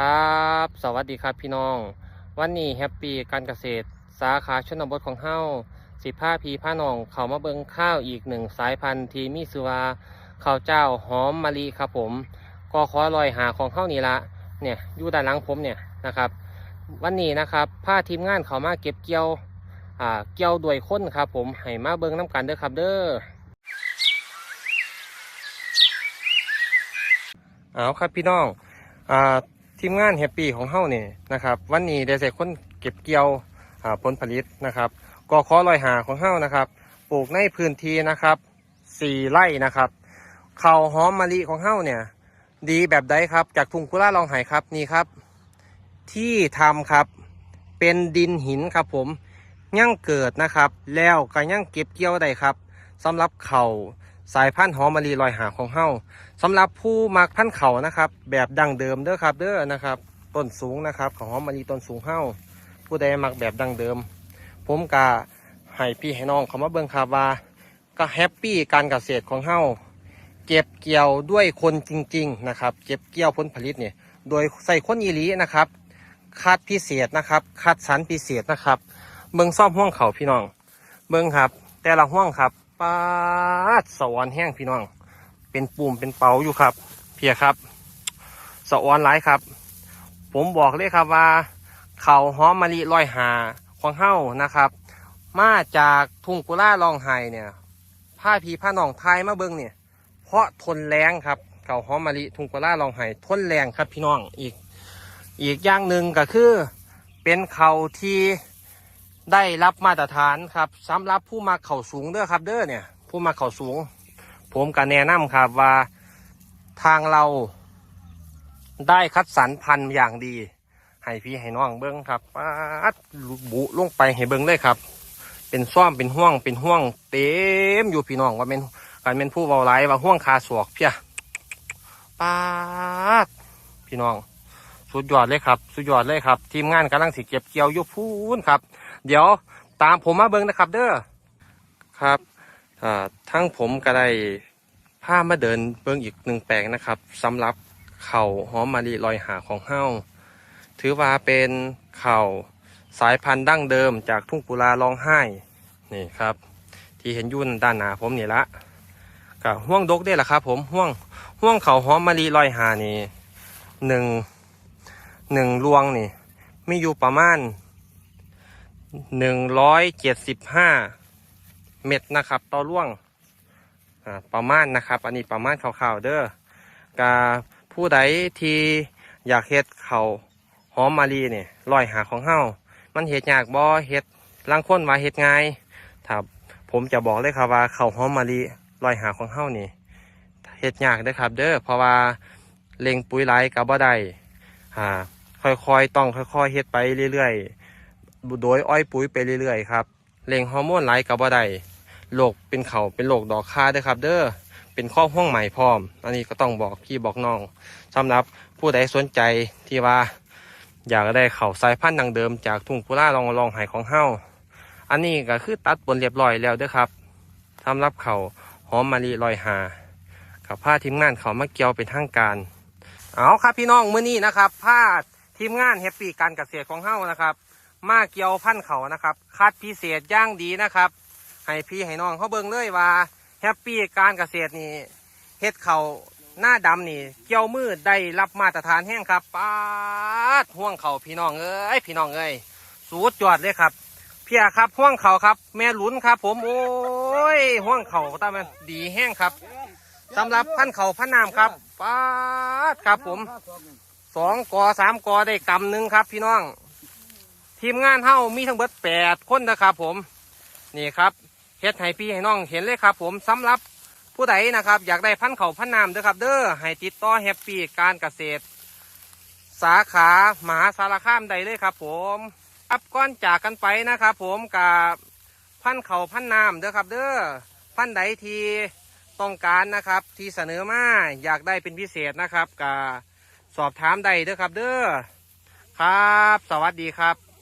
ครับ สวัสดีครับพี่น้อง วันนี้แฮปปี้การเกษตร สาขาชนบทของเฮาสิผ้าพีผ้านองเขามาเบิงข้าวอีกหนึ่งสายพันธุ์ทีมีชื่อว่าข้าวเจ้าหอมมะลิครับผม ก็ขอลอยหาของเฮานี่ละเนี่ยอยู่ด้านหลังผมเนี่ยนะครับ วันนี้นะครับผ้าทีมงานเขามาเก็บเกี่ยวอ่าเกี่ยวด้วยคนครับผมให้มาเบิงน้กันเด้อครับเด้อเอาครับพี่น้องอ่า ทีมงานแฮปปี้ของเฮ้าเนี่ยนะครับวันนี้ได้ใส่คนเก็บเกี่ยวผลผลิตนะครับก็ขอลอยหาของเฮ้านะครับปลูกในพื้นที่นะครับสี่ไร่นะครับข้าวหอมมะลิของเฮ้าเนี่ยดีแบบใดครับ จากทุ่งกุลาลองไหครับนี่ครับ ที่ทำครับเป็นดินหินครับผมยั่งเกิดนะครับ แล้วก็ยั่งเก็บเกี่ยวได้ครับสำหรับเขาว สายพันธุ์หอมมะลิลอยหาของเฮาสำหรับผู้มักพันธุ์เขานะครับ แบบดั้งเดิมเด้อครับเด้อนะครับต้นสูงนะครับ ของหอมมะลิต้นสูงเฮ้าผู้ใดมักแบบดั้งเดิม ผมกะให้พี่ให้น้องเขามาเบิ่งครับว่าก็แฮปปี้การเกษตรของเฮ้าเก็บเกี่ยวด้วยคนจริง ๆ นะครับ เก็บเกี่ยวผลผลิตเนี่ยโดยใส่คนอีหลีนะครับคัดพิเศษนะครับคัดสรรพิเศษนะครับ เบิ่งซ่อมห่วงเขาพี่น้อง เบิ่งครับ แต่ละห่วงครับ ปาดสวรรค์แห้งพี่น้อง เป็นปุ่มเป็นเปาอยู่ครับ เพียครับสะออนหลายครับ ผมบอกเลยครับว่า เขาหอมมะลิลอยหาของเฮ้านะครับ มาจากทุ่งกุล่าลองไห้เนี่ยผ้าพีผ้าหนองไทยมาเบิ้งเนี่ย เพราะทนแรงครับเขาหอมมะลิทุ่งกุล่าลองไห้ทนแรงครับพี่น้องอีก อีกอย่างหนึ่งก็คือ เป็นเขาที่ ได้รับมาตรฐานครับสำหรับผู้มาเข่าสูงเด้อครับ เด้อเนี่ย ผู้มาเข่าสูง ผมก็แนะนำครับว่าทางเราได้คัดสรรพันธุ์อย่างดี ให้พี่ให้น้องเบิ้งครับปาดบุลงไปให้เบิ้งเลยครับ เป็นซ่อมเป็นห่วงเป็นห่วง เต็มอยู่พี่น้องว่าเป็นการเป็นผู้เบาไหลว่าห่วงคาสวกเพียปาดพี่น้อง สุดยอดเลยครับ สุดยอดเลยครับ ทีมงานกำลังสิเก็บเกี่ยวอยู่พูนครับ เดี๋ยวตามผมมาเบิ้งนะครับ เด้อครับทั้งผมก็ได้พามาเดินเบื้องอีกหนึ่งแปลงนะครับสำหรับเข่าหอมมะลิลอยหาของเฮ้าถือว่าเป็นเข่าสายพันธุ์ดั้งเดิมจากทุ่งปุราร้องไห้นี่ครับ ที่เห็นยุ่นด้านหน้าผมนี่ละกับห่วงดกได้ละครับ ผมห่วงห่วงเข่าหอมมะลิลอยหานี่หนึ่งหนึ่งรวงนี่มีอยู่ประมาณ หนึ่งร้อยเจ็ดสิบห้าเม็ดนะครับ ต่อร่วงประมาณนะครับ อันนี้ประมาณคร่าวๆเด้อกาผู้ใดที่อยากเฮ็ดเขาหอมมารีเนี่ยลอยหาของเฮามันเฮ็ดยากบ่เฮ็ดลังคนว่าเฮ็ดง่ายถ้าผมจะบอกเลยครับว่าเขาหอมมารีลอยหาของเฮานี่เฮ็ดยากเด้อครับ เด้อเพราะว่าเล็งปุ๋ยไหลกับบ่ได้อ่าค่อยๆต้องค่อยๆเฮ็ดไปเรื่อยๆ โดยอ้อยปุ๋ยไปเรื่อยๆครับเล็งฮอร์โมนไหลกับบ่ได้โรคเป็นเขาเป็นโรคดอกคาเด้อครับ เด้อเป็นข้อห้องใหม่พร้อม อันนี้ก็ต้องบอกพี่บอกน้องสำหรับผู้ใดสนใจที่ว่า อยากได้เขาสายพันธุ์ดังเดิมจากทุ่งกุล่าลองลองไหของเฮาอันนี้ก็คือตัดบนเรียบร้อยแล้วเด้อครับสำหรับเขาหอมมะลิลอยหากับผ้าทีมงานเขามาเกี่ยวเป็นทางการ เอาครับพี่น้องเมื้อนี้นะครับผ้าทีมงานแฮปปี้การเกษตรของเฮานะครับ มาเกี่ยวพันเขานะครับ คัดพิเศษย่างดีนะครับ ให้พี่ให้น้องเขาเบิ่งเลยว่าแฮปปี้การเกษตรนี่เฮ็ดเขาหน้าดำนี่ เกี่ยวมือได้รับมาตรฐานแห้งครับปาดห่วงเขาพี่น้องเอ้ยพี่น้องเอ้ยสูดจอดเลยครับ เพียครับห่วงเขาครับ แม่หลุนครับ ผมโอ้ยห่วงเขาตามันดีแห้งครับสำหรับพันเขาพันน้ำครับปาดครับผมสองกอสามกอได้กำหนึ่งครับ พี่น้อง ทีมงานเฮ้ามีทั้งเบิดแปดคนนะครับผมนี่ครับเฮ็ดให้พี่ให้น้องเห็นเลยครับ ผมสำหรับผู้ใดนะครับ อยากได้พันเขาพันน้ำเด้อครับ เด้อให้ติดต่อแฮปปี้การเกษตร สาขามหาสารคามใดเลยครับ ผมอับก้อนจากกันไปนะครับ ผมกับพันเขาพันน้ำเด้อครับ เด้อพันใดทีต้องการนะครับ ที่เสนอมาอยากได้เป็นพิเศษนะครับกับสอบถามใดเด้อครับ เด้อครับ สวัสดีครับ